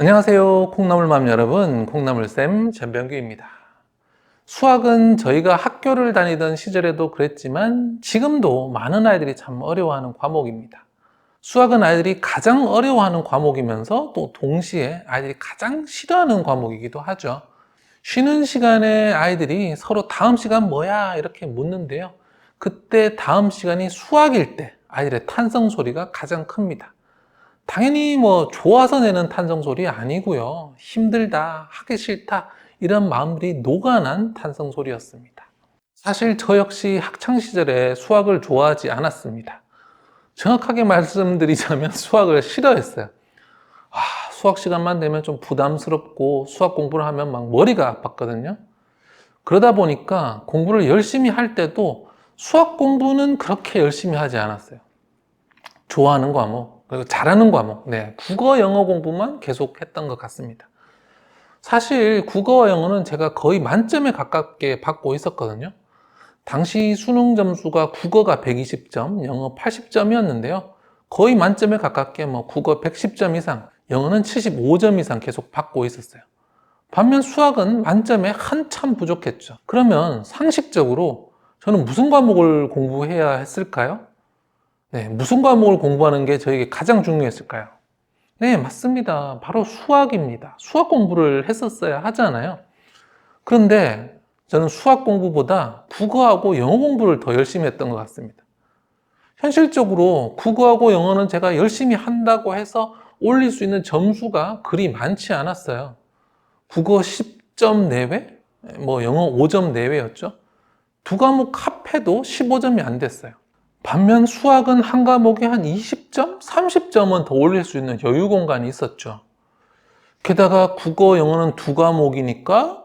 안녕하세요. 콩나물맘 여러분. 콩나물쌤 전병규입니다. 수학은 저희가 학교를 다니던 시절에도 그랬지만 지금도 많은 아이들이 참 어려워하는 과목입니다. 수학은 아이들이 가장 어려워하는 과목이면서 또 동시에 아이들이 가장 싫어하는 과목이기도 하죠. 쉬는 시간에 아이들이 서로 다음 시간 뭐야? 이렇게 묻는데요. 그때 다음 시간이 수학일 때 아이들의 탄성 소리가 가장 큽니다. 당연히 뭐 좋아서 내는 탄성 소리 아니고요. 힘들다, 하기 싫다 이런 마음들이 녹아난 탄성 소리였습니다. 사실 저 역시 학창 시절에 수학을 좋아하지 않았습니다. 정확하게 말씀드리자면 수학을 싫어했어요. 아, 수학 시간만 되면 좀 부담스럽고 수학 공부를 하면 막 머리가 아팠거든요. 그러다 보니까 공부를 열심히 할 때도 수학 공부는 그렇게 열심히 하지 않았어요. 좋아하는 과목, 그리고 잘하는 과목, 네, 국어, 영어 공부만 계속 했던 것 같습니다. 사실 국어와 영어는 제가 거의 만점에 가깝게 받고 있었거든요. 당시 수능 점수가 국어가 120점, 영어 80점이었는데요. 거의 만점에 가깝게 뭐 국어 110점 이상, 영어는 75점 이상 계속 받고 있었어요. 반면 수학은 만점에 한참 부족했죠. 그러면 상식적으로 저는 무슨 과목을 공부해야 했을까요? 네, 무슨 과목을 공부하는 게 저에게 가장 중요했을까요? 네, 맞습니다. 바로 수학입니다. 수학 공부를 했었어야 하잖아요. 그런데 저는 수학 공부보다 국어하고 영어 공부를 더 열심히 했던 것 같습니다. 현실적으로 국어하고 영어는 제가 열심히 한다고 해서 올릴 수 있는 점수가 그리 많지 않았어요. 국어 10점 내외, 뭐 영어 5점 내외였죠. 두 과목 합해도 15점이 안 됐어요. 반면 수학은 한 과목에 한 20점, 30점은 더 올릴 수 있는 여유 공간이 있었죠. 게다가 국어, 영어는 두 과목이니까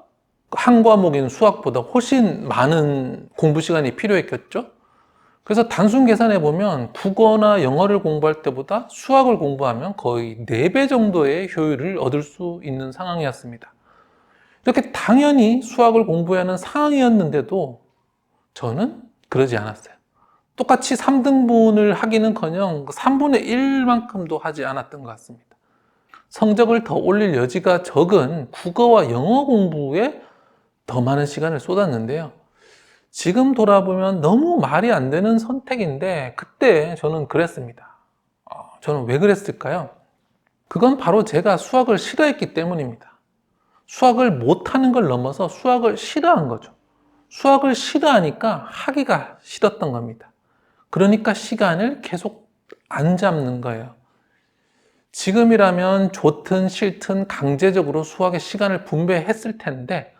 한 과목인 수학보다 훨씬 많은 공부 시간이 필요했겠죠. 그래서 단순 계산해 보면 국어나 영어를 공부할 때보다 수학을 공부하면 거의 4배 정도의 효율을 얻을 수 있는 상황이었습니다. 이렇게 당연히 수학을 공부해야 하는 상황이었는데도 저는 그러지 않았어요. 똑같이 3등분을 하기는커녕 3분의 1만큼도 하지 않았던 것 같습니다. 성적을 더 올릴 여지가 적은 국어와 영어 공부에 더 많은 시간을 쏟았는데요. 지금 돌아보면 너무 말이 안 되는 선택인데 그때 저는 그랬습니다. 어, 저는 왜 그랬을까요? 그건 바로 제가 수학을 싫어했기 때문입니다. 수학을 못하는 걸 넘어서 수학을 싫어한 거죠. 수학을 싫어하니까 하기가 싫었던 겁니다. 그러니까 시간을 계속 안 잡는 거예요. 지금이라면 좋든 싫든 강제적으로 수학에 시간을 분배했을 텐데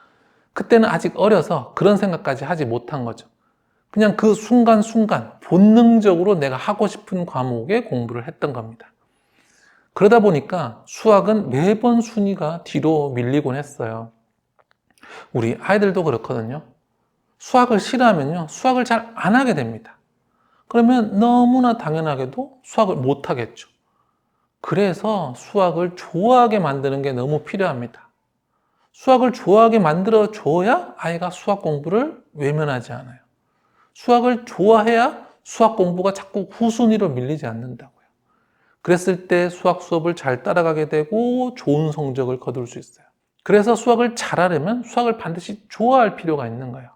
그때는 아직 어려서 그런 생각까지 하지 못한 거죠. 그냥 그 순간순간 본능적으로 내가 하고 싶은 과목에 공부를 했던 겁니다. 그러다 보니까 수학은 매번 순위가 뒤로 밀리곤 했어요. 우리 아이들도 그렇거든요. 수학을 싫어하면요. 수학을 잘 안 하게 됩니다. 그러면 너무나 당연하게도 수학을 못 하겠죠. 그래서 수학을 좋아하게 만드는 게 너무 필요합니다. 수학을 좋아하게 만들어 줘야 아이가 수학 공부를 외면하지 않아요. 수학을 좋아해야 수학 공부가 자꾸 후순위로 밀리지 않는다고요. 그랬을 때 수학 수업을 잘 따라가게 되고 좋은 성적을 거둘 수 있어요. 그래서 수학을 잘하려면 수학을 반드시 좋아할 필요가 있는 거예요.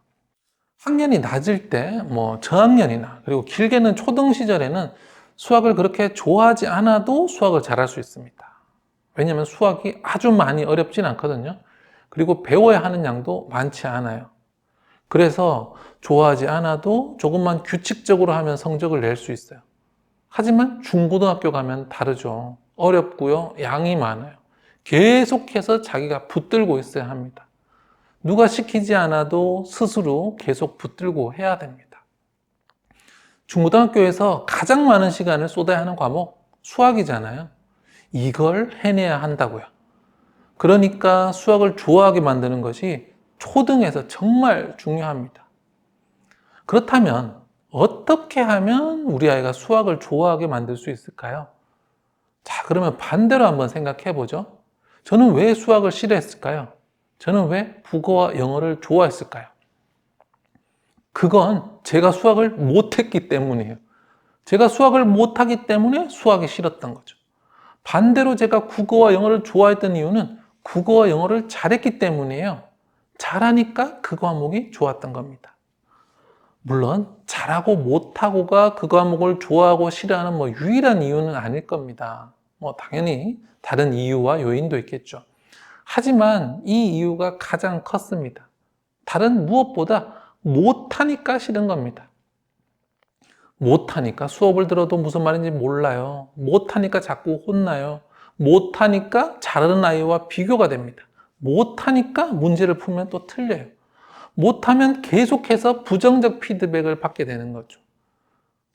학년이 낮을 때, 뭐 저학년이나 그리고 길게는 초등 시절에는 수학을 그렇게 좋아하지 않아도 수학을 잘할 수 있습니다. 왜냐하면 수학이 아주 많이 어렵진 않거든요. 그리고 배워야 하는 양도 많지 않아요. 그래서 좋아하지 않아도 조금만 규칙적으로 하면 성적을 낼 수 있어요. 하지만 중고등학교 가면 다르죠. 어렵고요. 양이 많아요. 계속해서 자기가 붙들고 있어야 합니다. 누가 시키지 않아도 스스로 계속 붙들고 해야 됩니다. 중고등학교에서 가장 많은 시간을 쏟아야 하는 과목 수학이잖아요. 이걸 해내야 한다고요. 그러니까 수학을 좋아하게 만드는 것이 초등에서 정말 중요합니다. 그렇다면 어떻게 하면 우리 아이가 수학을 좋아하게 만들 수 있을까요? 자, 그러면 반대로 한번 생각해 보죠. 저는 왜 수학을 싫어했을까요? 저는 왜 국어와 영어를 좋아했을까요? 그건 제가 수학을 못했기 때문이에요. 제가 수학을 못하기 때문에 수학이 싫었던 거죠. 반대로 제가 국어와 영어를 좋아했던 이유는 국어와 영어를 잘했기 때문이에요. 잘하니까 그 과목이 좋았던 겁니다. 물론 잘하고 못하고가 그 과목을 좋아하고 싫어하는 뭐 유일한 이유는 아닐 겁니다. 뭐 당연히 다른 이유와 요인도 있겠죠. 하지만 이 이유가 가장 컸습니다. 다른 무엇보다 못하니까 싫은 겁니다. 못하니까 수업을 들어도 무슨 말인지 몰라요. 못하니까 자꾸 혼나요. 못하니까 잘하는 아이와 비교가 됩니다. 못하니까 문제를 풀면 또 틀려요. 못하면 계속해서 부정적 피드백을 받게 되는 거죠.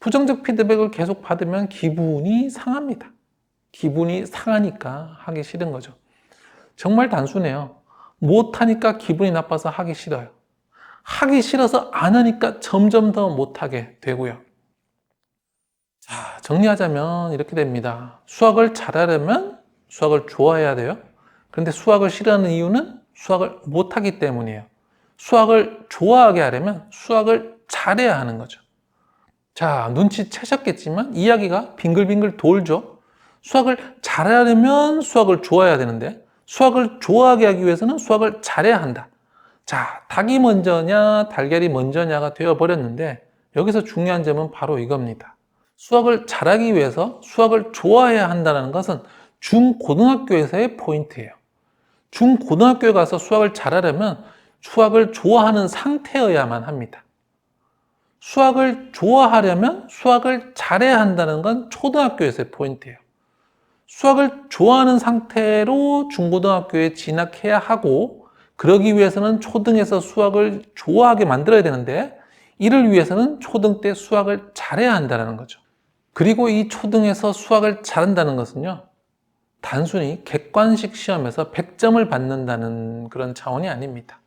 부정적 피드백을 계속 받으면 기분이 상합니다. 기분이 상하니까 하기 싫은 거죠. 정말 단순해요. 못하니까 기분이 나빠서 하기 싫어요. 하기 싫어서 안 하니까 점점 더 못하게 되고요. 자, 정리하자면 이렇게 됩니다. 수학을 잘하려면 수학을 좋아해야 돼요. 그런데 수학을 싫어하는 이유는 수학을 못하기 때문이에요. 수학을 좋아하게 하려면 수학을 잘해야 하는 거죠. 자, 눈치채셨겠지만 이야기가 빙글빙글 돌죠. 수학을 잘하려면 수학을 좋아해야 되는데 수학을 좋아하게 하기 위해서는 수학을 잘해야 한다. 자, 닭이 먼저냐, 달걀이 먼저냐가 되어버렸는데 여기서 중요한 점은 바로 이겁니다. 수학을 잘하기 위해서 수학을 좋아해야 한다는 것은 중고등학교에서의 포인트예요. 중고등학교에 가서 수학을 잘하려면 수학을 좋아하는 상태여야만 합니다. 수학을 좋아하려면 수학을 잘해야 한다는 건 초등학교에서의 포인트예요. 수학을 좋아하는 상태로 중고등학교에 진학해야 하고 그러기 위해서는 초등에서 수학을 좋아하게 만들어야 되는데 이를 위해서는 초등 때 수학을 잘해야 한다는 거죠. 그리고 이 초등에서 수학을 잘한다는 것은요. 단순히 객관식 시험에서 100점을 받는다는 그런 차원이 아닙니다.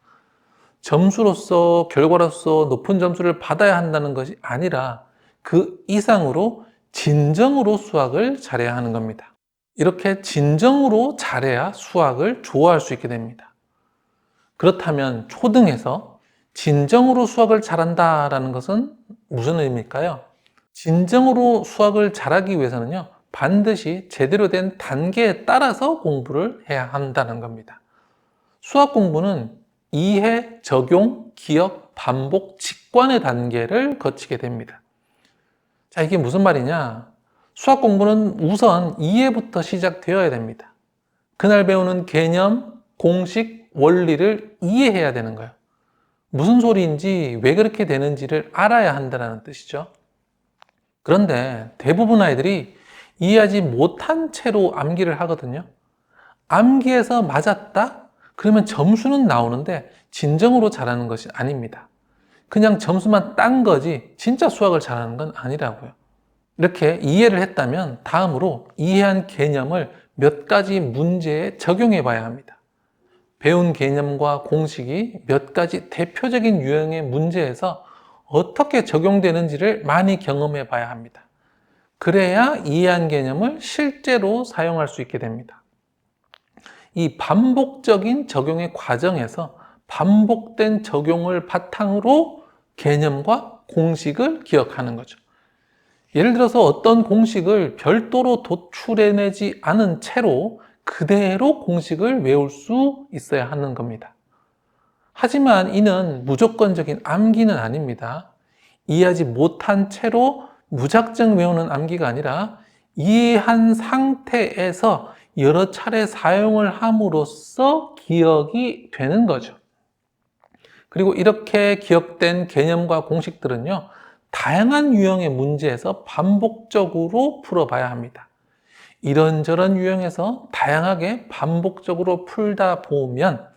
점수로서 결과로서 높은 점수를 받아야 한다는 것이 아니라 그 이상으로 진정으로 수학을 잘해야 하는 겁니다. 이렇게 진정으로 잘해야 수학을 좋아할 수 있게 됩니다. 그렇다면 초등에서 진정으로 수학을 잘한다라는 것은 무슨 의미일까요? 진정으로 수학을 잘하기 위해서는요, 반드시 제대로 된 단계에 따라서 공부를 해야 한다는 겁니다. 수학 공부는 이해, 적용, 기억, 반복, 직관의 단계를 거치게 됩니다. 자, 이게 무슨 말이냐? 수학 공부는 우선 이해부터 시작되어야 됩니다. 그날 배우는 개념, 공식, 원리를 이해해야 되는 거예요. 무슨 소리인지 왜 그렇게 되는지를 알아야 한다는 뜻이죠. 그런데 대부분 아이들이 이해하지 못한 채로 암기를 하거든요. 암기해서 맞았다? 그러면 점수는 나오는데 진정으로 잘하는 것이 아닙니다. 그냥 점수만 딴 거지 진짜 수학을 잘하는 건 아니라고요. 이렇게 이해를 했다면 다음으로 이해한 개념을 몇 가지 문제에 적용해 봐야 합니다. 배운 개념과 공식이 몇 가지 대표적인 유형의 문제에서 어떻게 적용되는지를 많이 경험해 봐야 합니다. 그래야 이해한 개념을 실제로 사용할 수 있게 됩니다. 이 반복적인 적용의 과정에서 반복된 적용을 바탕으로 개념과 공식을 기억하는 거죠. 예를 들어서 어떤 공식을 별도로 도출해내지 않은 채로 그대로 공식을 외울 수 있어야 하는 겁니다. 하지만 이는 무조건적인 암기는 아닙니다. 이해하지 못한 채로 무작정 외우는 암기가 아니라 이해한 상태에서 여러 차례 사용을 함으로써 기억이 되는 거죠. 그리고 이렇게 기억된 개념과 공식들은요, 다양한 유형의 문제에서 반복적으로 풀어봐야 합니다. 이런저런 유형에서 다양하게 반복적으로 풀다 보면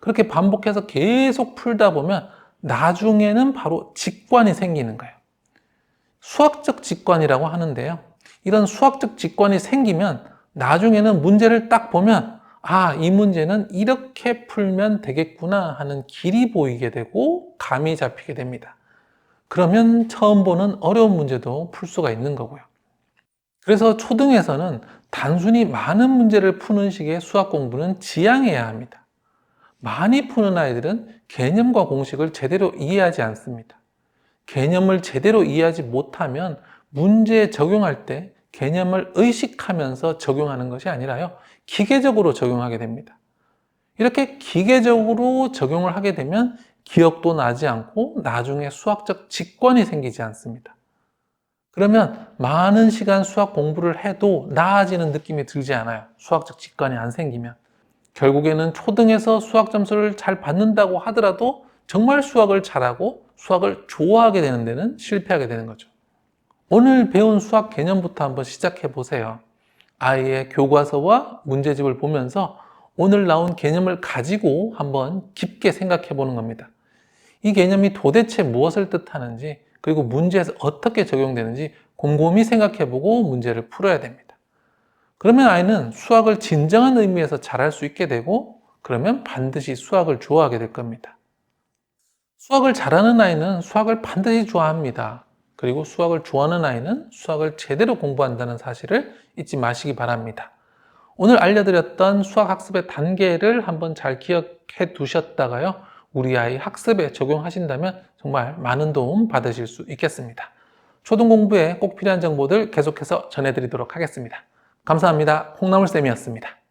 그렇게 반복해서 계속 풀다 보면 나중에는 바로 직관이 생기는 거예요. 수학적 직관이라고 하는데요. 이런 수학적 직관이 생기면 나중에는 문제를 딱 보면 아, 이 문제는 이렇게 풀면 되겠구나 하는 길이 보이게 되고 감이 잡히게 됩니다. 그러면 처음 보는 어려운 문제도 풀 수가 있는 거고요. 그래서 초등에서는 단순히 많은 문제를 푸는 식의 수학 공부는 지양해야 합니다. 많이 푸는 아이들은 개념과 공식을 제대로 이해하지 않습니다. 개념을 제대로 이해하지 못하면 문제에 적용할 때 개념을 의식하면서 적용하는 것이 아니라요. 기계적으로 적용하게 됩니다. 이렇게 기계적으로 적용을 하게 되면 기억도 나지 않고 나중에 수학적 직관이 생기지 않습니다. 그러면 많은 시간 수학 공부를 해도 나아지는 느낌이 들지 않아요. 수학적 직관이 안 생기면. 결국에는 초등에서 수학 점수를 잘 받는다고 하더라도 정말 수학을 잘하고 수학을 좋아하게 되는 데는 실패하게 되는 거죠. 오늘 배운 수학 개념부터 한번 시작해 보세요. 아이의 교과서와 문제집을 보면서 오늘 나온 개념을 가지고 한번 깊게 생각해 보는 겁니다. 이 개념이 도대체 무엇을 뜻하는지 그리고 문제에서 어떻게 적용되는지 곰곰이 생각해 보고 문제를 풀어야 됩니다. 그러면 아이는 수학을 진정한 의미에서 잘할 수 있게 되고 그러면 반드시 수학을 좋아하게 될 겁니다. 수학을 잘하는 아이는 수학을 반드시 좋아합니다. 그리고 수학을 좋아하는 아이는 수학을 제대로 공부한다는 사실을 잊지 마시기 바랍니다. 오늘 알려드렸던 수학 학습의 단계를 한번 잘 기억해 두셨다가요. 우리 아이 학습에 적용하신다면 정말 많은 도움 받으실 수 있겠습니다. 초등 공부에 꼭 필요한 정보들 계속해서 전해드리도록 하겠습니다. 감사합니다. 콩나물쌤이었습니다.